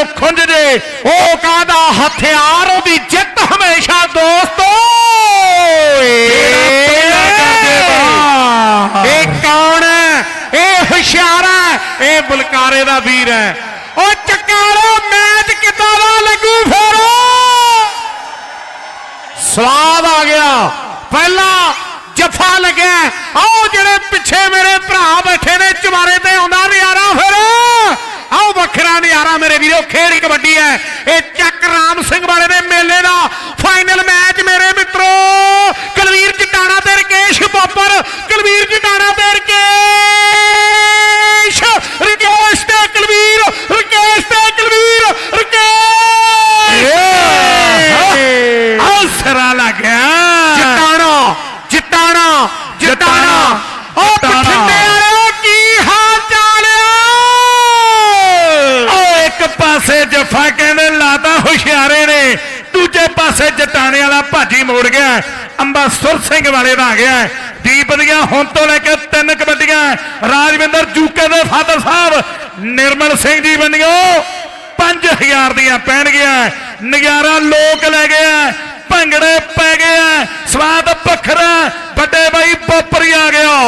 ਨੂੰ ਖੁੰਝ ਜੇ ਉਹ ਕਾਹਦਾ ਹਥਿਆਰ ਉਹਦੀ ਜਿੱਤ ਹਮੇਸ਼ਾ ਦੋਸਤੋ ਪਹਿਲਾਂ ਕਰਦੇ ਵਾਹ। ਇਹ ਕੌਣ ਹੈ ਇਹ ਹੁਸ਼ਿਆਰ ਹੈ ਇਹ ਬੁਲਕਾਰੇ ਦਾ ਵੀਰ ਹੈ ਉਹ ਚਕਾਲੋ ਮੈਚ ਕਿੱਦਾਂ ਦਾ ਲੱਗੂ ਫਿਰ ਸਵਾਦ ਆ ਗਿਆ ਪਹਿਲਾ ਜਫਾ ਲੱਗਿਆ ਆਓ ਜਿਹੜੇ ਪਿੱਛੇ ਮੇਰੇ ਭਰਾ ਬੈਠੇ ਨੇ ਚਵਾਰੇ ਤੇ ਆਉਂਦਾ ਨਜ਼ਾਰਾ ਫਿਰ ਆਓ ਵੱਖਰਾ ਨਜ਼ਾਰਾ ਮੇਰੇ ਵੀਰੋ, ਖੇਡ ਕਬੱਡੀ ਹੈ। ਇਹ ਚੱਕ ਰਾਮ ਸਿੰਘ ਵਾਲੇ ਦੇ ਮੇਲੇ ਦਾ ਫਾਈਨਲ ਮੈਚ ਮੇਰੇ ਮਿੱਤਰੋ। ਕਲਵੀਰ ਜਟਾਣਾ ਤੇ ਰਕੇਸ਼ ਬੱਬਰ ਕਲਵੀਰ ਜਟਾਣਾ ਤੇ ਰਕੇਸ਼ ਤੇ ਕੁਲਵੀਰ ਰਕੇਸ਼ ਤੇ ਕੁਲਵੀਰ ਰਕੇਸ਼ ਆਹ ਸਿਰਾ ਲੱਗਿਆ ਜਟਾਣਾ ਜਟਾਣਾ ਜਟਾਣਾ ਉਹ ਜਟਾਣਾ। ਬਠਿੰਡੇ ਵਾਲਿਓ ਕੀ ਹਾਲ ਚਾਲ ਆ ਉਹ ਇੱਕ ਪਾਸੇ ਜਫਾ ਕਹਿੰਦੇ ਲਾਤਾ ਹੁਸ਼ਿਆਰੇ ਨੇ ਦੂਜੇ ਪਾਸੇ ਜਟਾਣੇ ਵਾਲਾ ਭਾਜੀ ਮੋੜ ਗਿਆ ਅੰਬਾ ਸੁਰ ਸਿੰਘ ਵਾਲੇ ਦਾ ਆ ਗਿਆ ਦੀਪ ਦੀਆਂ ਹੁਣ ਤੋਂ ਲੈ ਕੇ ਤਿੰਨ ਕਬੱਡੀਆਂ ਰਾਜਵਿੰਦਰ ਜੂਕੇ ਦੇ ਫਾਦਰ ਸਾਹਿਬ, ਨਿਰਮਲ ਸਿੰਘ ਜੀ ਬੰਨਿਓ 5000 ਦੀਆਂ ਪੈਣਗੀਆਂ ਨਜ਼ਾਰਾ ਲੋਕ ਲੈ ਗਿਆ ਭੰਗੜੇ ਪੈ ਗਏ ਸਵਾਦ ਵੱਖਰਾ ਵੱਡੇ ਬਾਈ ਬੋਪਰੀ ਆ ਗਿਆ।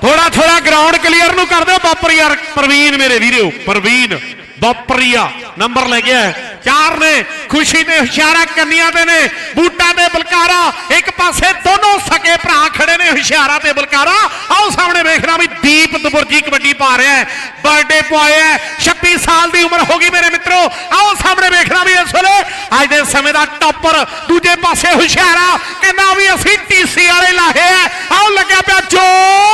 ਥੋੜਾ ਥੋੜਾ ਗਰਾਊਂਡ ਕਲੀਅਰ ਨੂੰ ਕਰ ਦਿਓ ਯਾਰ। ਪ੍ਰਵੀਨ ਮੇਰੇ ਵੀਰੋ, ਪ੍ਰਵੀਨ। ਬਾਪਰੀਆ ਨੰਬਰ ਲੈ ਗਿਆ ਚਾਰ ਨੇ ਖੁਸ਼ੀ ਦੇ ਹੁਸ਼ਿਆਰਾ ਕੰਨੀਆਂ ਦੇ ਨੇ, ਬੂਟਾਂ ਦੇ ਬਲਕਾਰਾ। ਇੱਕ ਪਾਸੇ ਦੋਨੋਂ ਸਕੇ ਭਰਾ ਖੜੇ ਨੇ ਹੁਸ਼ਿਆਰਾ ਤੇ ਬਲਕਾਰਾ। ਆਓ ਸਾਹਮਣੇ ਵੇਖਣਾ ਵੀ ਦੀਪ ਦਬੁਰਜੀ ਕਬੱਡੀ ਪਾ ਰਿਹਾ ਹੈ। ਬਰਥਡੇ ਪੁਆਇਆ ਹੈ। 26 ਸਾਲ ਦੀ ਉਮਰ ਹੋ ਗਈ ਮੇਰੇ ਮਿੱਤਰੋ। ਆਓ ਸਾਹਮਣੇ ਵੇਖਣਾ ਵੀ ਇਸ ਵੇਲੇ ਅੱਜ ਦੇ ਸਮੇਂ ਦਾ ਟੌਪਰ। ਦੂਜੇ ਪਾਸੇ ਹੁਸ਼ਿਆਰਾ। ਕਹਿੰਦਾ ਵੀ ਅਸੀਂ ਟੀਸੀ ਵਾਲੇ ਲਾਹੇ ਆ ਆਓ ਲੱਗਿਆ ਪਿਆ ਜ਼ੋਰ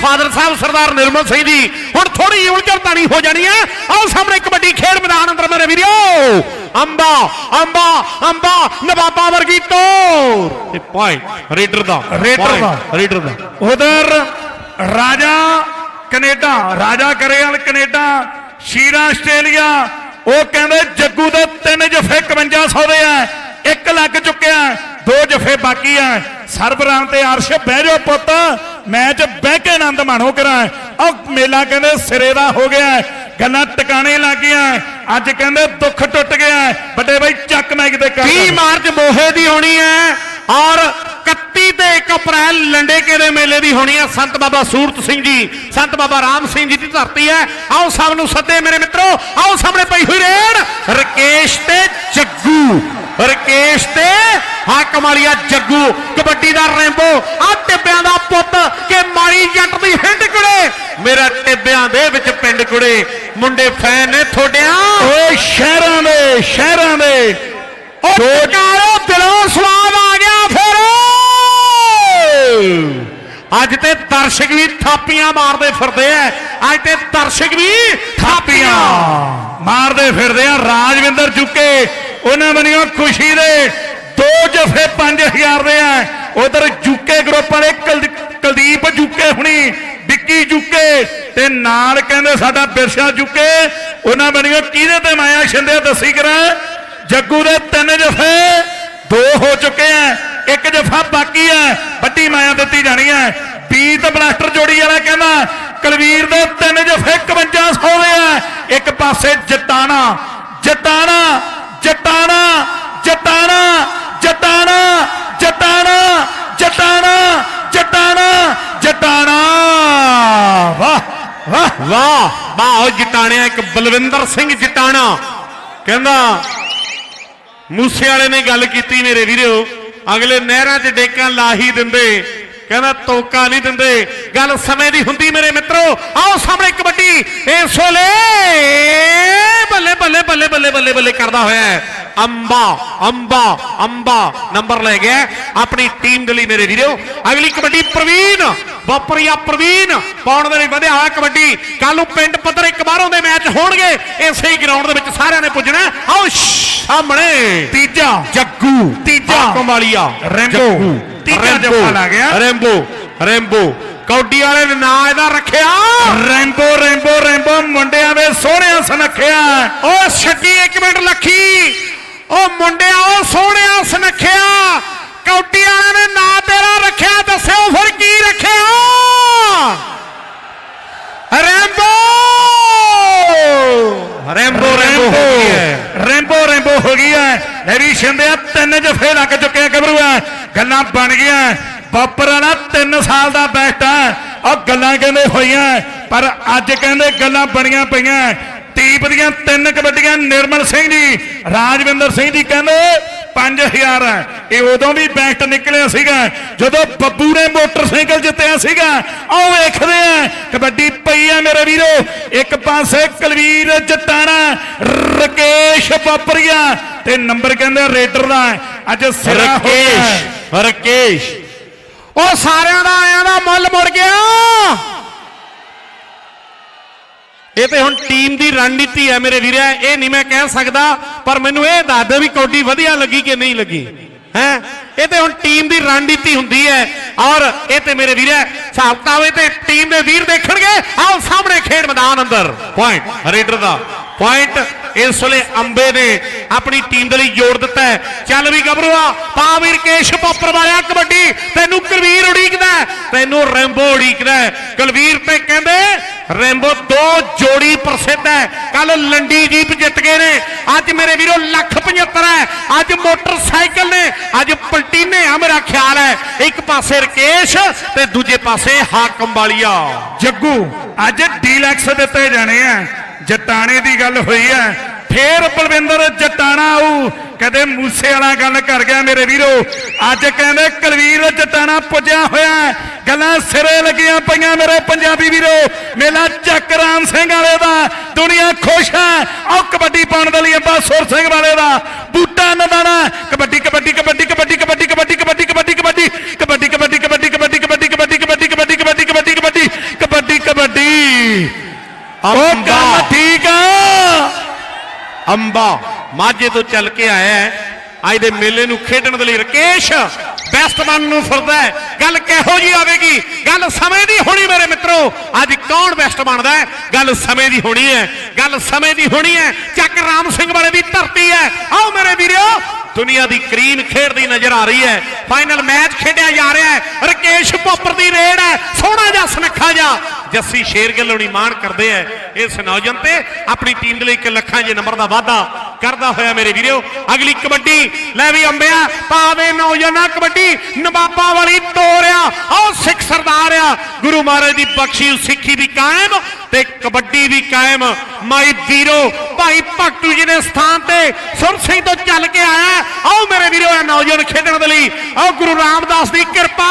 ਫਾਦਰ ਸਾਹਿਬ ਸਰਦਾਰ ਨਿਰਮਲ ਸਿੰਘ ਜੀ ਹੁਣ ਥੋੜੀ ਉਲਝਣ ਤਾਣੀ ਹੋ ਜਾਣੀ ਹੈ। ਆਓ ਸਾਹਮਣੇ ਕਬੱਡੀ ਖੇਡ ਮੈਦਾਨ ਅੰਦਰ ਮੇਰੇ ਵੀਰੋ। ਅੰਬਾ ਅੰਬਾ ਅੰਬਾ ਨਵਾਬਾ ਵਰਗੀ ਤੋਰ। ਤੇ ਪੁਆਇੰਟ ਰੇਡਰ ਦਾ ਰੇਡਰ ਦਾ। ਰੇਡਰ ਦਾ। ਉਧਰ ਰਾਜਾ ਕੈਨੇਡਾ ਰਾਜਾ ਕਰੇਵਾਲ ਕੈਨੇਡਾ ਸ਼ੀਰਾ ਆਸਟ੍ਰੇਲੀਆ ਉਹ ਕਹਿੰਦੇ ਜੱਗੂ ਦੇ ਤਿੰਨ ਜਫੇ 5100 ਦੇ ਆ। ਇੱਕ ਲੱਗ ਚੁੱਕਿਆ ਦੋ ਜਫੇ ਬਾਕੀ ਆ। ਸਰਬਰਾਮ ਤੇ ਅਰਸ਼ ਬਹਿ ਜਾਓ ਪੁੱਤ। ਮੈਚ ਬਹਿ ਕੇ ਆਨੰਦ ਮਾਣੋ ਕਰਾਂ ਉਹ ਮੇਲਾ ਕਹਿੰਦੇ ਸਿਰੇ ਦਾ ਹੋ ਗਿਆ ਗੱਲਾਂ ਟਿਕਾਣੇ ਲੱਗ ਗਈਆਂ ਅੱਜ ਕਹਿੰਦੇ ਦੁੱਖ ਟੁੱਟ ਗਿਆ ਵੱਡੇ ਬਾਈ, ਚੱਕ ਮੈਚ ਦੇ ਕਰ 30 ਮਾਰਚ ਮੋਹੇ ਦੀ ਹੋਣੀ ਹੈ ਔਰ 31 ਤੇ 1 ਅਪ੍ਰੈਲ ਲੰਡੇਕੇ ਦੇ ਮੇਲੇ ਦੀ ਹੋਣੀ ਹੈ। ਸੰਤ ਬਾਬਾ ਸੂਰਤ ਸਿੰਘ ਜੀ, ਸੰਤ ਬਾਬਾ ਰਾਮ ਸਿੰਘ ਜੀ ਦੀ ਧਰਤੀ ਹੈ। ਆਓ ਸਭ ਨੂੰ ਸੱਦੇ ਮੇਰੇ ਮਿੱਤਰੋ, ਆਓ ਸਾਹਮਣੇ ਪਈ ਹੋਈ ਰੇਡ। ਰਕੇਸ਼ ਤੇ ਜੱਗੂ। ਰਕੇਸ਼ ਤੇ ਹਾਕਮ ਵਾਲੀਆ ਜੱਗੂ ਕਬੱਡੀ ਦਾ ਰੈਂਬੋ ਆ ਟਿੱਬਿਆਂ ਦਾ ਪੁੱਤ ਕਿ ਮਾਰੀ ਜੱਟ ਦੀ ਹਿੰਡ ਕੁੜੇ। ਮੇਰਾ ਟਿੱਬਿਆਂ ਦੇ ਵਿੱਚ ਪਿੰਡ ਕੁੜੇ ਮੁੰਡੇ ਫੈਨ ਨੇ ਥੋੜਿਆਂ ਓਏ ਸ਼ਹਿਰਾਂ ਦੇ ਸ਼ਹਿਰਾਂ ਦੇ। ਟਕਾਰੋ ਦਿਲੋਂ ਸਵਾਦ ਆ ਗਿਆ ਫਿਰ। ਅੱਜ ਤੇ ਦਰਸ਼ਕ ਵੀ ਥਾਪੀਆਂ ਮਾਰਦੇ ਫਿਰਦੇ ਐ। ਅੱਜ ਤੇ ਦਰਸ਼ਕ ਵੀ ਥਾਪੀਆਂ। ਮਾਰਦੇ ਫਿਰਦੇ ਆ ਰਾਜਵਿੰਦਰ ਚੁੱਕੇ ਉਹਨਾਂ ਬਣੀਆਂ ਖੁਸ਼ੀ ਦੇ ਦੋ ਜਫੇ 5000 ਦੇ ਆ। ਉਧਰ ਜੁਕੇ ਗਰੁੱਪ ਵਾਲੇ ਕੁਲਦੀਪ ਜੁਕੇ ਹੁਣੀ, ਵਿੱਕੀ ਜੁਕੇ ਤੇ ਨਾਲ ਕਹਿੰਦੇ ਸਾਡਾ ਬਿਰਸਾ ਜੁਕੇ ਉਹਨਾਂ ਬਣੀਆਂ ਕਿਹਦੇ ਤੇ ਮਾਇਆ ਛਿੰਦੇ ਦੱਸੀ ਕਰਾਂ। ਜੱਗੂ ਦੇ ਤਿੰਨ ਜਫੇ ਦੋ ਹੋ ਚੁੱਕੇ ਆ। ਇੱਕ ਜਫਾ ਬਾਕੀ ਹੈ ਵੱਡੀ ਮਾਇਆ ਦਿੱਤੀ ਜਾਣੀ ਹੈ ਬੀਤ ਬਲਾਸਟਰ ਜੋੜੀ ਵਾਲਾ ਕਹਿੰਦਾ, ਕਲਵੀਰ ਦੇ ਤਿੰਨ ਜਫੇ 5100 ਦੇ ਆ। ਇੱਕ ਪਾਸੇ ਜਟਾਣਾ ਜਟਾਣਾ ਜਟਾਣਾ ਜਟਾਣਾ ਜਟਾਣਾ ਜਟਾਣਾ ਜਟਾਣਾ ਜਟਾਣਾ ਜਟਾਣਾ। ਵਾਹ ਵਾਹ। ਵਾਹ ਵਾਹ, ਉਹ ਜਟਾਣਿਆ ਇੱਕ ਬਲਵਿੰਦਰ ਸਿੰਘ ਜਟਾਣਾ। ਕਹਿੰਦਾ, ਮੂਸੇ ਵਾਲੇ ਨੇ ਗੱਲ ਕੀਤੀ ਮੇਰੇ ਵੀਰੋ, ਅਗਲੇ ਨਹਿਰਾਂ 'ਚ ਡੇਕਾਂ ਲਾਹੀ ਦਿੰਦੇ ਕਹਿੰਦਾ ਤੋਕਾ ਨਹੀਂ ਦਿੰਦੇ। ਗੱਲ ਸਮੇਂ ਦੀ ਹੁੰਦੀ ਮੇਰੇ ਮਿੱਤਰੋ। ਆਓ ਸਾਹਮਣੇ ਕਬੱਡੀ। ਇਸ ਵੇਲੇ ਬੱਲੇ ਬੱਲੇ ਬੱਲੇ ਬੱਲੇ ਬੱਲੇ ਬੱਲੇ ਕਰਦਾ ਹੋਇਆ ਅੰਬਾ ਅੰਬਾ ਅੰਬਾ ਨੰਬਰ ਲੈ ਗਿਆ। ਆਪਣੀ ਟੀਮ ਦੇ ਲਈ ਮੇਰੇ ਵੀਰੋ। ਅਗਲੀ ਕਬੱਡੀ ਪ੍ਰਵੀਨ। ਵਾਪਰੀਆ ਪ੍ਰਵੀਨ ਪਾਉਣ ਦੇ ਲਈ ਵਧਿਆ ਹੋਇਆ ਕਬੱਡੀ। ਕੱਲ ਨੂੰ ਪਿੰਡ ਪੱਧਰ ਇੱਕ ਬਾਹਰੋਂ ਦੇ ਮੈਚ ਹੋਣਗੇ। ਇਸੇ ਹੀ ਗਰਾਊਂਡ ਦੇ ਵਿੱਚ ਸਾਰਿਆਂ ਨੇ ਪੁੱਜਣਾ। ਆਓ ਸਾਹਮਣੇ। ਤੀਜਾ। ਜੱਗੂ ਤੀਜਾ। ਕਮਾਲੀਆ ਰੈਂਬੋ। ਤੀਜਾ ਜੱਫਾ ਲੱਗ ਗਿਆ। Rambo Rambo. ਕੌਡੀ ਵਾਲੇ ਨੇ ਨਾਂ ਇਹਦਾ ਰੱਖਿਆ। Rambo Rambo Rambo. ਮੁੰਡਿਆਂ ਦੇ ਸੋਹਣਿਆ ਸੁਨੱਖਿਆ। ਓ ਛੱਡੀ ਇੱਕ ਮਿੰਟ ਲੱਖੀ। ਓ ਮੁੰਡਿਆ ਓ ਸੋਹਣਿਆ ਸੁਨੱਖਿਆ। ਕੌਡੀ ਵਾਲੇ ਨੇ ਨਾਂ ਤੇਰਾ ਰੱਖਿਆ ਦੱਸਿਓ ਫਿਰ ਕੀ ਰੱਖਿਆ ਰੈਂਬੋ ਰੈਂਬੋ ਰੈਂਬੋ ਹੋ ਗਈ ਹੈ ਰੈਂਬੋ ਰੈਂਬੋ ਹੋ ਗਈ ਹੈ ਲੈ ਵੀ ਸ਼ਿੰਦਿਆ ਤਿੰਨ ਜਫੇ ਲੱਗ ਚੁੱਕੇ ਆ ਗੱਭਰੂ ਆ ਗੱਲਾਂ ਬਣ ਗਈਆਂ ਬਾਪਰ ਵਾਲਾ 3 ਸਾਲ ਦਾ ਬੈਸਟ ਆ ਉਹ ਗੱਲਾਂ ਕਹਿੰਦੇ ਹੋਈਆਂ ਪਰ ਅੱਜ ਕਹਿੰਦੇ ਗੱਲਾਂ ਬਣੀਆਂ ਪਈਆਂ ਟੀਪ ਦੀਆਂ ਤਿੰਨ ਕਬੱਡੀਆਂ ਨਿਰਮਲ ਸਿੰਘ ਜੀ ਰਾਜਵਿੰਦਰ ਸਿੰਘ ਜੀ ਕਹਿੰਦੇ 5000 ਹੈ। ਇਹ ਉਦੋਂ ਵੀ ਬੈਸਟ ਨਿਕਲਿਆ ਸੀਗਾ। ਜਦੋਂ ਬੱਬੂ ਨੇ ਮੋਟਰਸਾਈਕਲ ਜਿੱਤਿਆ ਸੀਗਾ ਆਓ ਵੇਖਦੇ ਆ ਕਬੱਡੀ ਪਈ ਆ ਮੇਰੇ ਵੀਰੋ। ਇੱਕ ਪਾਸੇ ਕਲਵੀਰ ਜਟਾਣਾ ਰਕੇਸ਼ ਬਾਪਰੀਆ ਤੇ ਨੰਬਰ ਕਹਿੰਦੇ ਰੇਡਰ ਦਾ। ਅੱਜ ਸਿਰਾ ਹੋ ਗਿਆ। ਹੈ। ਰਕੇਸ਼ ਰਕੇਸ਼। ਉਹ ਸਾਰਿਆਂ ਦਾ ਆਇਆਂ ਦਾ ਮੁੱਲ ਮੁੜ ਗਿਆ। ਇਹ ਤੇ ਹੁਣ ਟੀਮ ਦੀ ਰਣਨੀਤੀ ਹੈ ਮੇਰੇ ਵੀਰੇ ਇਹ ਨਹੀਂ ਮੈਂ ਕਹਿ ਸਕਦਾ, ਪਰ ਮੈਨੂੰ ਇਹ ਦੱਸ ਦੇ ਵੀ ਕੌਡੀ ਵਧੀਆ ਲੱਗੀ ਕਿ ਨਹੀਂ ਲੱਗੀ। ਹੈ? ਇਹ ਤੇ ਹੁਣ ਟੀਮ ਦੀ ਰਣਨੀਤੀ ਹੁੰਦੀ ਹੈ। ਔਰ ਇਹ ਤੇ ਮੇਰੇ ਵੀਰੇ ਸਾਬਤਾਵੇ ਤੇ ਟੀਮ ਦੇ ਵੀਰ ਦੇਖਣਗੇ। ਆਓ ਸਾਹਮਣੇ ਖੇਡ ਮੈਦਾਨ ਅੰਦਰ। ਪੁਆਇੰਟ ਰੇਡਰ ਦਾ। ਪੁਆਇੰਟ ਇਸ ਵੇਲੇ ਅੰਬੇ ਨੇ ਆਪਣੀ ਟੀਮ ਦੇ ਲਈ ਜੋੜ ਦਿੱਤਾ ਹੈ। ਚੱਲ ਵੀ ਗੱਭਰੂਆ ਪਾ ਵੀਰ ਕੇਸ਼ ਪੋਪਰ ਵਾਲਿਆ ਕਬੱਡੀ, ਤੈਨੂੰ ਕੁਲਵੀਰ ਉਡੀਕਦਾ ਤੈਨੂੰ ਰੈਂਬੋ ਉਡੀਕਦਾ ਕੁਲਵੀਰ ਤੇ ਕਹਿੰਦੇ, ਰੈਂਬੋ ਦੋ ਜੋੜੀ ਪ੍ਰਸਿੱਧ ਹੈ। ਕੱਲ ਲੰਡੀ ਜੀਪ ਜਿੱਤ ਗਏ ਨੇ। ਅੱਜ ਮੇਰੇ ਵੀਰੋ ਲੱਖ 75 ਹੈ। ਅੱਜ ਮੋਟਰਸਾਈਕਲ ਨੇ, ਅੱਜ ਪਲਟੀਨੇ ਆ ਮੇਰਾ ਖਿਆਲ ਹੈ। ਇੱਕ ਪਾਸੇ ਰਕੇਸ਼ ਤੇ ਦੂਜੇ ਪਾਸੇ ਹਾਕਮ ਵਾਲੀਆ। ਜੱਗੂ, ਅੱਜ ਡੀਲੈਕਸ ਦਿੱਤੇ ਜਾਣੇ ਆ। ਜਟਾਣੇ ਦੀ ਗੱਲ ਹੋਈ ਹੈ ਫੇਰ ਬਲਵਿੰਦਰ ਜਟਾਣਾ ਆਊ ਕਦੇ ਮੂਸੇ ਵਾਲਾ ਗੱਲ ਕਰ ਗਿਆ ਮੇਰੇ ਵੀਰੋ ਅੱਜ ਕਹਿੰਦੇ ਕਲਵੀਰ ਜਟਾਣਾ ਪੁੱਜਿਆ ਹੋਇਆ ਗੱਲਾਂ ਸਿਰੇ ਲੱਗੀਆਂ ਪਈਆਂ ਮੇਰੇ ਪੰਜਾਬੀ ਵੀਰੋ ਮੇਲਾ ਚੱਕਰਾਮ ਸਿੰਘ ਵਾਲੇ ਦਾ ਦੁਨੀਆ ਖੁਸ਼ ਹੈ ਆਹ ਕਬੱਡੀ ਪਾਉਣ ਦੇ ਲਈ ਅੱਬਾ ਸੁਰ ਸਿੰਘ ਵਾਲੇ ਦਾ ਬੂਟਾ ਨਦਾਣਾ ਕਬੱਡੀ ਕਬੱਡੀ ਕਬੱਡੀ ਕਬੱਡੀ ਕਬੱਡੀ ਕਬੱਡੀ ਕਬੱਡੀ ਕਬੱਡੀ ਕਬੱਡੀ ਕਬੱਡੀ ਕਬੱਡੀ ਅੰਬਾ ਮਾਝੇ ਤੋਂ ਚੱਲ ਕੇ ਆਇਆ ਹੈ। ਅੱਜ ਦੇ ਮੇਲੇ ਨੂੰ ਖੇਡਣ ਦੇ ਲਈ ਰਕੇਸ਼ ਬੈਸਟਮੈਨ ਨੂੰ ਫਿਰਦਾ ਗੱਲ ਕਿਹੋ ਜੀ ਆਵੇਗੀ? ਗੱਲ ਸਮੇਂ ਦੀ ਹੋਣੀ ਮੇਰੇ ਮਿੱਤਰੋ। ਅੱਜ ਕੌਣ ਬੈਸਟ ਬਣਦਾ ਹੈ? ਗੱਲ ਸਮੇਂ ਦੀ ਹੋਣੀ ਹੈ। ਗੱਲ ਸਮੇਂ ਦੀ ਹੋਣੀ ਹੈ। ਚੱਕ ਰਾਮ ਸਿੰਘ ਵਾਲੇ ਦੀ ਧਰਤੀ ਹੈ। ਆਓ ਮੇਰੇ ਵੀਰੋ ਦੁਨੀਆ ਦੀ ਕਰੀਮ ਖੇਡਦੀ ਨਜ਼ਰ ਆ ਰਹੀ ਹੈ। ਫਾਈਨਲ ਮੈਚ ਖੇਡਿਆ ਜਾ ਰਿਹਾ ਹੈ। ਰਕੇਸ਼ ਪੋਪਰ ਦੀ ਰੇਡ ਹੈ। ਸੋਹਣਾ ਜਿਹਾ ਸੁਨੱਖਾ ਜਿਹਾ। ਜੱਸੀ ਸ਼ੇਰਗਿੱਲ ਹੋਣੀ ਮਾਣ ਕਰਦੇ ਆ ਇਸ ਨੌਜਵਾਨ ਤੇ ਆਪਣੀ ਟੀਮ ਦੇ ਲਈ ਇੱਕ ਲੱਖਾਂ ਜੇ ਨੰਬਰ ਦਾ ਵਾਅਦਾ ਕਰਦਾ ਹੋਇਆ ਮੇਰੇ ਵੀਰੋ। ਅਗਲੀ ਕਬੱਡੀ, ਲੈ ਵੀ ਅੰਬਿਆ ਪਾਵੇ ਨੌਜਵਾਨਾਂ ਕਬੱਡੀ ਨਵਾਬਾ ਵਾਲੀ ਤੋਰਿਆ ਆਓ ਸਿੱਖ ਸਰਦਾਰ ਆ। ਗੁਰੂ ਮਹਾਰਾਜ ਦੀ ਬਖਸ਼ੀ ਸਿੱਖੀ ਵੀ ਕਾਇਮ ਤੇ ਕਬੱਡੀ ਵੀ ਕਾਇਮ। ਮਾਈ ਵੀਰੋ, ਭਾਈ ਭਗਤੂ ਜੀ ਦੇ ਸਥਾਨ ਤੇ ਸੁਰ ਸਿੰਘ ਤੋਂ ਚੱਲ ਕੇ ਆਇਆ ਆਓ ਮੇਰੇ ਵੀਰੋ, ਇਹ ਨੌਜਵਾਨ ਖੇਡਣ ਦੇ ਲਈ। ਆਓ ਗੁਰੂ ਰਾਮਦਾਸ ਦੀ ਕਿਰਪਾ।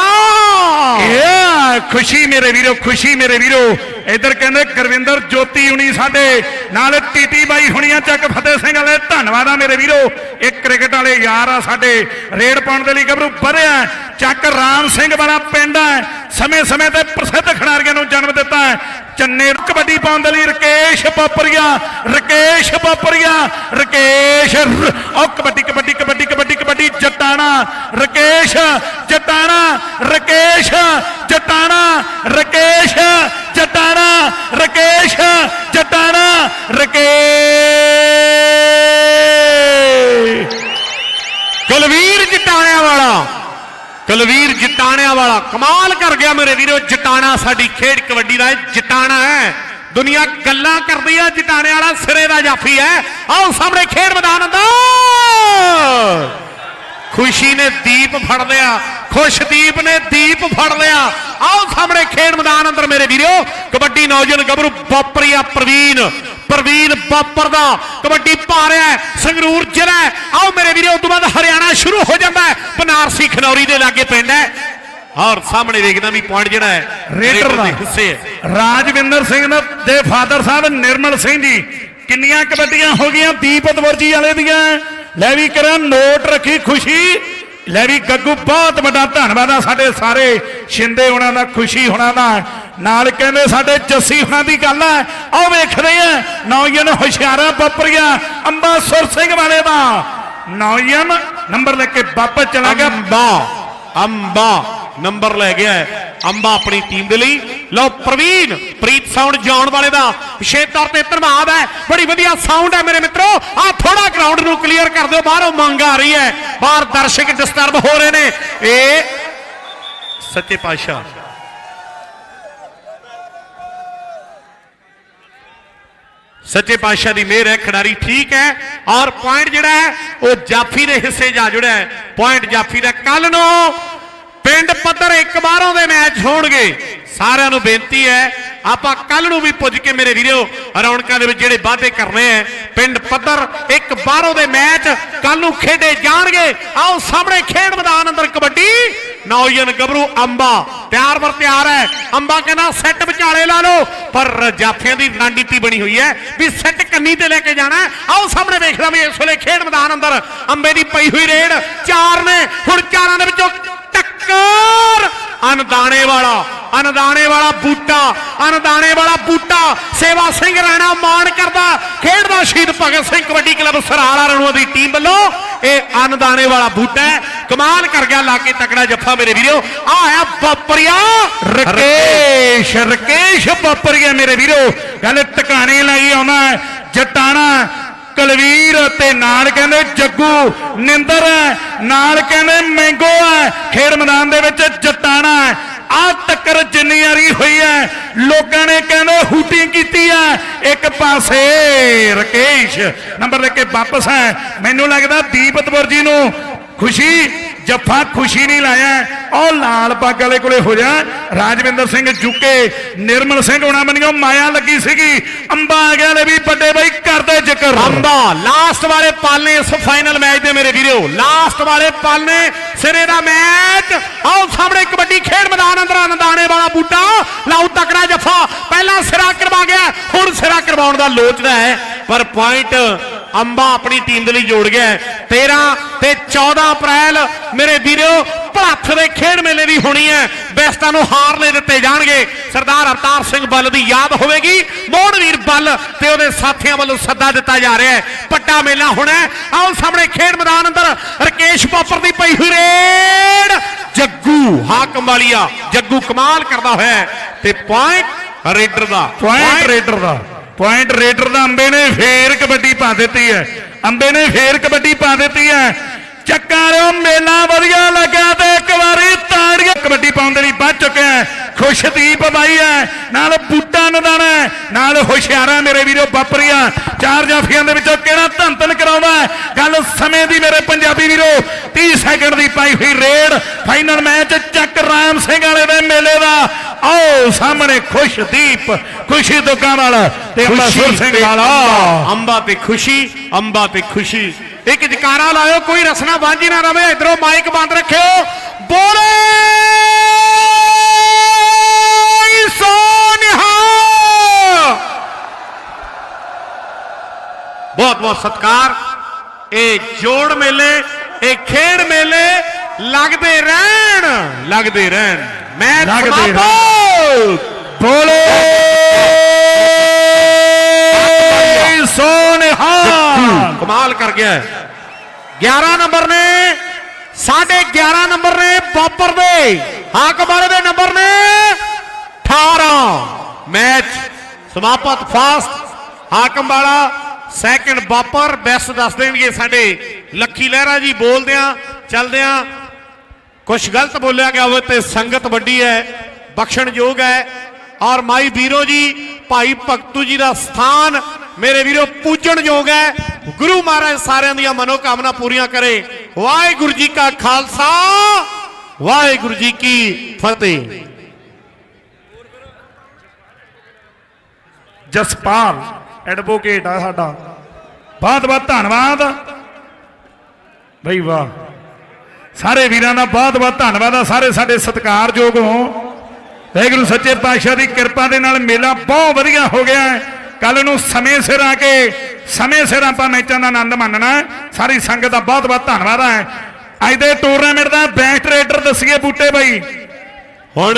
ਇਹ ਖੁਸ਼ੀ ਮੇਰੇ ਵੀਰੋ, ਖੁਸ਼ੀ ਮੇਰੇ ਵੀਰੋ। ਇਧਰ ਕਹਿੰਦੇ, ਗੁਰਵਿੰਦਰ ਜੋਤੀ ਹੁਣੀ ਸਾਡੇ ਨਾਲ, ਟੀਟੀ ਬਾਈ ਹੁਣੀਆਂ ਚੱਕ ਫਤਿਹ ਸਿੰਘ ਵਾਲੇ, ਧੰਨਵਾਦ ਆ ਮੇਰੇ ਵੀਰੋ। ਇਹ ਕ੍ਰਿਕਟ ਵਾਲੇ ਯਾਰ ਆ ਸਾਡੇ, ਰੇਡ ਪਾਉਣ ਦੇ ਲਈ ਗੱਭਰੂ ਭਰਿਆ ਚੱਕ ਰਾਮ ਸਿੰਘ ਵਾਲਾ ਪਿੰਡ ਹੈ ਸਮੇਂ ਸਮੇਂ ਤੇ ਪ੍ਰਸਿੱਧ ਖਿਡਾਰੀਆਂ ਨੂੰ ਜਨਮ ਦਿੱਤਾ ਹੈ। ਚੰਨੇ ਕਬੱਡੀ ਪਾਉਣ ਦੇ ਲਈ ਰਕੇਸ਼ ਪਾਪਰੀਆ ਰਕੇਸ਼ ਪਾਪਰੀਆ, ਰਕੇਸ਼ ਉਹ ਕਬੱਡੀ ਕਬੱਡੀ ਕਬੱਡੀ ਕਬੱਡੀ ਕਬੱਡੀ, ਜਟਾਣਾ, ਰਕੇਸ਼ ਜਟਾਣਾ, ਰਕੇਸ਼ ਜਟਾਣਾ ਰਕੇਸ਼ ਜਟਾਣਾ ਰਕੇਸ਼ ਜਟਾਣਾ ਰਕੇਸ਼ ਕੁਲਵੀਰ ਜਟਾਣਿਆਂ ਵਾਲਾ ਕੁਲਵੀਰ ਜਟਾਣਿਆਂ ਵਾਲਾ ਕਮਾਲ ਕਰ ਗਿਆ ਮੇਰੇ ਵੀਰੋ ਜਟਾਣਾ ਸਾਡੀ ਖੇਡ ਕਬੱਡੀ ਦਾ ਜਟਾਣਾ ਹੈ। ਦੁਨੀਆ ਗੱਲਾਂ ਕਰਦੀ ਆ ਜਟਾਣੇ ਵਾਲਾ ਸਿਰੇ ਦਾ ਜਾਫੀ ਹੈ। ਆਓ ਸਾਹਮਣੇ ਖੇਡ ਮੈਦਾਨ ਅੰਦਰ। ਖੁਸ਼ੀ ਨੇ ਦੀਪ ਫੜ ਲਿਆ ਖੁਸ਼ਦੀਪ ਨੇ ਦੀਪ ਫੜ ਲਿਆ। ਆਓ ਸਾਹਮਣੇ ਖੇਡ ਮੈਦਾਨ ਅੰਦਰ ਮੇਰੇ ਵੀਰੋ, ਕਬੱਡੀ ਨੌਜਵਾਨ ਗੱਭਰੂ ਬਾਪਰੀਆ ਪ੍ਰਵੀਨ। ਪ੍ਰਵੀਨ ਬਾਪਰ ਦਾ, ਕਬੱਡੀ ਪਾ ਰਿਹਾ ਸੰਗਰੂਰ ਜ਼ਿਲ੍ਹਾ ਆਓ ਮੇਰੇ ਵੀਰੋ, ਉਸ ਤੋਂ ਬਾਅਦ ਹਰਿਆਣਾ ਸ਼ੁਰੂ ਹੋ ਜਾਂਦਾ ਬਨਾਰਸੀ ਖਨੌਰੀ ਦੇ ਲਾਗੇ ਪਿੰਡ ਹੈ। ਔਰ ਸਾਹਮਣੇ ਵੇਖਦਾ ਵੀ ਪੁਆਇੰਟ ਜਿਹੜਾ ਹੈ ਰੇਡਰ ਦਾ। ਹਿੱਸੇ ਹੈ। ਰਾਜਵਿੰਦਰ ਸਿੰਘ ਦਾ- ਫਾਦਰ ਸਾਹਿਬ ਨਿਰਮਲ ਸਿੰਘ ਜੀ ਕਿੰਨੀਆਂ ਕਬੱਡੀਆਂ ਹੋ ਗਈਆਂ ਦੀਪਤ ਵਰਜੀ ਵਾਲੇ ਦੀਆਂ। ਲੈ ਵੀ ਕਰਾਂ ਨੋਟ ਰੱਖੀ ਖੁਸ਼ੀ। ਲੈ ਵੀ ਗੱਗੂ ਬਹੁਤ ਵੱਡਾ ਧੰਨਵਾਦ ਆ ਸਾਡੇ ਸਾਰੇ ਸ਼ਿੰਦੇ ਉਹਨਾਂ ਦਾ ਖੁਸ਼ੀ ਹੋਣਾ ਦਾ। ਨਾਲ ਕਹਿੰਦੇ ਸਾਡੇ ਜੱਸੀ ਹੋਣਾ ਦੀ ਗੱਲ ਹੈ ਆਓ ਵੇਖਦੇ ਆ ਨੌਜਵਾਨ ਹੁਸ਼ਿਆਰਾ ਬੱਪਰੀਆ ਅੰਬਾਸੁਰ ਸਿੰਘ ਵਾਲੇ ਦਾ। ਨੌਜਵਾਨ ਨੰਬਰ ਲੈ ਕੇ ਵਾਪਸ ਚਲਾ ਗਿਆ। ਅੰਬਾ ਅੰਬਾ। ਨੰਬਰ ਲੈ ਗਿਆ ਹੈ। ਅੰਬਾ ਆਪਣੀ ਟੀਮ ਦੇ ਲਈ। ਲਓ ਪ੍ਰਵੀਨ, ਪ੍ਰੀਤ ਸਾਊਂਡ ਜਾਣ ਵਾਲੇ ਦਾ ਵਿਸ਼ੇਸ਼ ਤੌਰ ਤੇ ਧੰਨਵਾਦ ਹੈ। ਬੜੀ ਵਧੀਆ ਸਾਊਂਡ ਹੈ ਮੇਰੇ ਮਿੱਤਰੋ। ਆ ਥੋੜਾ ਗਰਾਊਂਡ ਨੂੰ ਕਲੀਅਰ ਕਰ ਦਿਓ। ਬਾਹਰੋਂ ਮੰਗ ਆ ਰਹੀ ਹੈ। ਬਾਹਰ ਦਰਸ਼ਕ ਡਿਸਟਰਬ ਹੋ ਰਹੇ ਨੇ। ਇਹ ਸੱਚੇ ਪਾਤਸ਼ਾਹ। ਸੱਚੇ ਪਾਤਸ਼ਾਹ ਦੀ ਮਿਹਰ ਹੈ, ਖਿਡਾਰੀ ਠੀਕ ਹੈ। ਔਰ ਪੁਆਇੰਟ ਜਿਹੜਾ ਹੈ, ਉਹ ਜਾਫੀ ਦੇ ਹਿੱਸੇ ਜਾ ਜੁੜਿਆ ਹੈ। ਪੁਆਇੰਟ ਜਾਫੀ ਦਾ ਕੱਲ ਨੂੰ ਪਿੰਡ ਪੱਧਰ ਇੱਕ ਬਾਹਰੋਂ ਦੇ ਮੈਚ ਹੋਣਗੇ। ਸਾਰਿਆਂ ਨੂੰ ਬੇਨਤੀ ਹੈ, ਆਪਾਂ ਕੱਲ ਨੂੰ ਵੀ ਪੁੱਜ ਕੇ ਮੇਰੇ ਵੀਰੋ, ਰੌਣਕਾਂ ਦੇ ਵਿੱਚ ਜਿਹੜੇ ਵਾਅਦੇ ਕਰਨੇ ਆ ਪਿੰਡ ਪੱਧਰ ਇੱਕ ਬਾਹਰੋਂ ਦੇ ਮੈਚ ਕੱਲ ਨੂੰ ਖੇਡੇ ਜਾਣਗੇ। ਆਓ ਸਾਹਮਣੇ ਖੇਡ ਮੈਦਾਨ ਅੰਦਰ ਕਬੱਡੀ। ਨੌਜਵਾਨ ਗੱਭਰੂ ਅੰਬਾ, ਤਿਆਰ ਵਰ ਤਿਆਰ ਹੈ। ਅੰਬਾ ਕਹਿੰਦਾ ਸੈੱਟ ਵਿਚਾਲੇ ਲਾ ਲਓ। ਪਰ ਜਾਫੀਆਂ ਦੀ ਰਣਨੀਤੀ ਬਣੀ ਹੋਈ ਹੈ ਵੀ ਸੈੱਟ ਕੰਨੀ ਤੇ ਲੈ ਕੇ ਜਾਣਾ ਆਓ ਸਾਹਮਣੇ ਵੇਖਦਾ ਵੀ ਇਸ ਵੇਲੇ ਖੇਡ ਮੈਦਾਨ ਅੰਦਰ ਅੰਬੇ ਦੀ ਪਈ ਹੋਈ ਰੇਡ। ਚਾਰ ਨੇ, ਹੁਣ ਚਾਰਾਂ ਦੇ ਵਿੱਚੋਂ ਟੱਕਰ ਅਨਦਾਣੇ ਵਾਲਾ ਅਨਦਾਣੇ ਵਾਲਾ ਬੂਟਾ ਅਨਦਾਣੇ ਵਾਲਾ ਬੂਟਾ। ਸੇਵਾ ਸਿੰਘ ਰਾਣਾ ਮਾਣ ਕਰਦਾ, ਖੇਡਦਾ ਸ਼ਹੀਦ ਭਗਤ ਸਿੰਘ ਕਬੱਡੀ ਕਲੱਬ ਸਰਾਲਾ ਰਣੂਆ ਦੀ ਟੀਮ ਵੱਲੋਂ। ਇਹ ਅਨਦਾਣੇ ਵਾਲਾ ਬੂਟਾ ਹੈ। ਕਮਾਲ ਕਰ ਗਿਆ ਲਾ ਕੇ ਤਕੜਾ ਜੱਫਾ ਮੇਰੇ ਵੀਰੋ। ਆ ਆਇਆ ਬਾਪਰੀਆ ਰਕੇਸ਼। ਰਕੇਸ਼ ਬੱਪਰੀਆ ਮੇਰੇ ਵੀਰੋ। ਗੱਲ ਟਿਕਾਣੇ ਲਾਈ ਆਉਣਾ ਜਟਾਣਾ ਕਲਵੀਰ ਤੇ ਨਾਲ ਕਹਿੰਦੇ ਜੱਗੂ ਨਿੰਦਰ ਹੈ, ਨਾਲ ਕਹਿੰਦੇ ਮੈਂਗੋ ਹੈ ਖੇਡ ਮੈਦਾਨ ਦੇ ਵਿੱਚ ਜਟਾਣਾ ਹੈ। ਆਹ ਟੱਕਰ ਜਿੰਨੀ ਵਾਰੀ ਹੋਈ ਹੈ ਲੋਕਾਂ ਨੇ ਕਹਿੰਦੇ ਹੂਟੀ ਕੀਤੀ ਹੈ ਇੱਕ ਪਾਸੇ ਰਕੇਸ਼ ਨੰਬਰ ਲੈ ਕੇ ਵਾਪਸ ਹੈ ਮੈਨੂੰ ਲੱਗਦਾ ਦੀਪਤਵਰ ਜੀ ਨੂੰ ਖੁਸ਼ੀ ਜੱਫਾ ਖੁਸ਼ੀ ਨਹੀਂ ਲਾਇਆ। ਉਹ ਲਾਲ ਪੱਗ ਵਾਲੇ ਕੋਲੇ ਹੋ ਜਾ। ਰਾਜਵਿੰਦਰ ਸਿੰਘ ਜੁਕੇ, ਨਿਰਮਲ ਸਿੰਘ ਹੋਣਾ ਮੰਨਿਓ, ਮਾਇਆ ਲੱਗੀ ਸੀਗੀ। ਅੰਬਾ ਆ ਗਿਆ ਲੈ ਵੀ ਵੱਡੇ ਬਾਈ ਕਰਦੇ ਜ਼ਿਕਰ। ਅੰਬਾ ਲਾਸਟ ਵਾਲੇ ਪਾਲਨੇ ਇਸ ਫਾਈਨਲ ਮੈਚ ਦੇ ਮੇਰੇ ਵੀਰੋ। ਲਾਸਟ ਵਾਲੇ ਪਾਲਨੇ ਸਿਰੇ ਦਾ ਮੈਚ ਆਓ ਸਾਹਮਣੇ ਕਬੱਡੀ ਖੇਡ ਮੈਦਾਨ ਅੰਦਰ ਅਨੰਦਾਣੇ ਵਾਲਾ ਬੂਟਾ। ਲਾਉ ਤਕੜਾ ਜੱਫਾ। ਪਹਿਲਾਂ ਸਿਰਾ ਕਰਵਾ ਗਿਆ, ਹੁਣ ਸਿਰਾ ਕਰਵਾਉਣ ਦਾ ਲੋਚਦਾ ਹੈ। ਪਰ ਪੁਆਇੰਟ ਅੰਬਾ ਆਪਣੀ ਟੀਮ ਦੇ ਲਈ ਜੋੜ ਗਿਆ ਹੈ। 13 ਤੇ 14 ਅਪ੍ਰੈਲ ਮੇਰੇ ਵੀਰੋ ਭੜੱਥ ਦੇ ਖੇਡ ਮੇਲੇ ਦੀ ਹੋਣੀ ਹੈ। ਬੈਸਟਾਂ ਨੂੰ ਹਾਰ ਲੈ ਦਿੱਤੇ ਜਾਣਗੇ। ਸਰਦਾਰ ਅਵਤਾਰ ਸਿੰਘ ਬੱਲ ਦੀ ਯਾਦ ਹੋਵੇਗੀ। ਮੋਹਨਵੀਰ ਬੱਲ ਤੇ ਉਹਦੇ ਸਾਥੀਆਂ ਵੱਲੋਂ ਸੱਦਾ ਦਿੱਤਾ ਜਾ ਰਿਹਾ ਹੈ। ਪੱਟਾ ਮੇਲਾ ਹੋਣਾ। ਆਓ ਸਾਹਮਣੇ ਖੇਡ ਮੈਦਾਨ ਅੰਦਰ ਰਕੇਸ਼ ਪਾਪਰ ਦੀ ਪਈ ਹੋਈ ਰੇਡ। ਜੱਗੂ ਹਾਕਮ ਵਾਲੀਆ ਜੱਗੂ ਕਮਾਲ ਕਰਦਾ ਹੋਇਆ ਤੇ ਪੁਆਇੰਟ ਰੇਡਰ ਦਾ ਪੁਆਇੰਟ ਰੇਡਰ ਦਾ। ਪੁਆਇੰਟ ਰੇਡਰ ਦਾ ਅੰਬੇ ਨੇ ਫੇਰ ਕਬੱਡੀ ਪਾ ਦਿੱਤੀ ਹੈ। ਅੰਬੇ ਨੇ ਫੇਰ ਕਬੱਡੀ ਪਾ ਦਿੱਤੀ ਹੈ। ਚੱਕਾਰਿਓ ਮੇਲਾ ਵਧੀਆ ਲੱਗਾ ਤੇ ਇੱਕ ਵਾਰੀ ਤਾੜੀਆਂ। ਕਬੱਡੀ ਪਾਉਣ ਦੇ ਲਈ ਵੱਧ ਚੁੱਕਿਆ ਖੁਸ਼ਦੀਪ ਬਾਈ ਹੈ। ਨਾਲ ਬੂਟਾ ਨਦਾਣਾ ਨਾਲ ਹੁਸ਼ਿਆਰਾ ਮੇਰੇ ਵੀਰੋ ਬਾਪਰੀਆ ਚਾਰ ਜਾਫੀਆਂ ਦੇ ਵਿੱਚੋਂ ਕਿਹੜਾ ਧੰਨ ਧੰਨ ਕਰਾਉਂਦਾ ਗੱਲ ਸਮੇਂ ਦੀ ਮੇਰੇ ਪੰਜਾਬੀ ਵੀਰੋ 30 ਸੈਕਿੰਡ ਦੀ ਪਾਈ ਹੋਈ ਰੇਡ। ਫਾਈਨਲ ਮੈਚ ਚੱਕ ਰਾਮ ਸਿੰਘ ਵਾਲੇ ਦੇ ਦਾ ਆਓ ਸਾਹਮਣੇ ਖੁਸ਼ਦੀਪ ਖੁਸ਼ੀ ਦੁੱਗਾ ਵਾਲਾ ਤੇ ਅੰਬਾਸੁਰ ਸਿੰਘ ਵਾਲਾ। ਅੰਬਾ- ਤੇ ਖੁਸ਼ੀ ਅੰਬਾ ਤੇ ਖੁਸ਼ੀ। ਇੱਕ ਜਕਾਰਾ ਲਾਇਓ ਕੋਈ ਰਸਨਾ ਵਾਂਝੀ ਨਾ ਰਵੇ ਇਧਰੋਂ ਮਾਈਕ ਬੰਦ ਰੱਖਿਓ। ਬੋਲੇ! ਸੋਨਿਹਾ! ਬਹੁਤ ਬਹੁਤ ਸਤਿਕਾਰ। ਇਹ ਜੋੜ ਮੇਲੇ ਇਹ ਖੇਡ ਮੇਲੇ ਲੱਗਦੇ ਰਹਿਣ ਲੱਗਦੇ ਰਹਿਣ। ਮੈਂ ਲੱਗਦੇ ਸਮਾਪਤ ਬੋਲੇ ਸੋਨਿਹਾ ਕਮਾਲ ਕਰ ਗਿਆ ਹੈ। 11 ਨੰਬਰ ਨੇ ਸਾਢੇ 11 ਨੰਬਰ ਨੇ ਬਾਪਰ ਦੇ ਹਾਕਮ ਵਾਲੇ ਦੇ ਨੰਬਰ ਨੇ 18 ਮੈਚ ਸਮਾਪਤ ਫਾਸਟ ਹਾਕਮ ਵਾਲਾ ਸੈਕੰਡ ਬਾਪਰ ਬੈਸਟ ਦੱਸ ਦੇਣਗੇ ਸਾਡੇ ਲੱਖੀ ਲਹਿਰਾ ਜੀ ਬੋਲਦਿਆਂ ਚਲਦਿਆਂ ਕੁਝ ਗਲਤ ਬੋਲਿਆ ਗਿਆ ਹੋਵੇ ਤੇ ਸੰਗਤ ਵੱਡੀ ਹੈ ਬਖਸ਼ਣਯੋਗ ਹੈ। ਔਰ ਮਾਈ ਵੀਰੋ ਜੀ, ਭਾਈ ਭਗਤੂ ਜੀ ਦਾ ਸਥਾਨ ਮੇਰੇ ਵੀਰੋ ਪੂਜਣਯੋਗ ਹੈ। ਗੁਰੂ ਮਹਾਰਾਜ ਸਾਰਿਆਂ ਦੀਆਂ ਮਨੋਕਾਮਨਾ ਪੂਰੀਆਂ ਕਰੇ। ਵਾਹਿਗੁਰੂ ਜੀ ਕਾ ਖਾਲਸਾ, ਵਾਹਿਗੁਰੂ ਜੀ ਕੀ ਫਤਿਹ। ਜਸਪਾਲ ਐਡਵੋਕੇਟ ਆ ਸਾਡਾ। ਬਹੁਤ ਬਹੁਤ ਧੰਨਵਾਦ। ਬਈ ਵਾਹ। ਸਾਰੇ ਵੀਰਾਂ ਦਾ ਬਹੁਤ ਬਹੁਤ ਧੰਨਵਾਦ ਆ, ਸਾਰੇ ਸਾਡੇ ਸਤਿਕਾਰਯੋਗ ਹੋ ਵਾਹਿਗੁਰੂ ਸੱਚੇ ਪਾਤਸ਼ਾਹ ਦੀ ਕਿਰਪਾ ਦੇ ਨਾਲ ਮੇਲਾ ਬਹੁਤ ਵਧੀਆ ਹੋ ਗਿਆ ਕੱਲ ਨੂੰ ਸਮੇਂ ਸਿਰ ਆ ਕੇ, ਸਮੇਂ ਸਿਰ ਆਪਾਂ ਮੈਚਾਂ ਦਾ ਆਨੰਦ ਮਾਣਨਾ ਸਾਰੀ ਸੰਗਤ ਦਾ ਬਹੁਤ ਬਹੁਤ ਧੰਨਵਾਦ ਹੈ ਅੱਜ ਦੇ ਟੂਰਨਾਮੈਂਟ ਦਾ ਬੈਸਟ ਰੇਡਰ ਦੱਸੀਏ ਬੂਟੇ ਬਾਈ। ਹੁਣ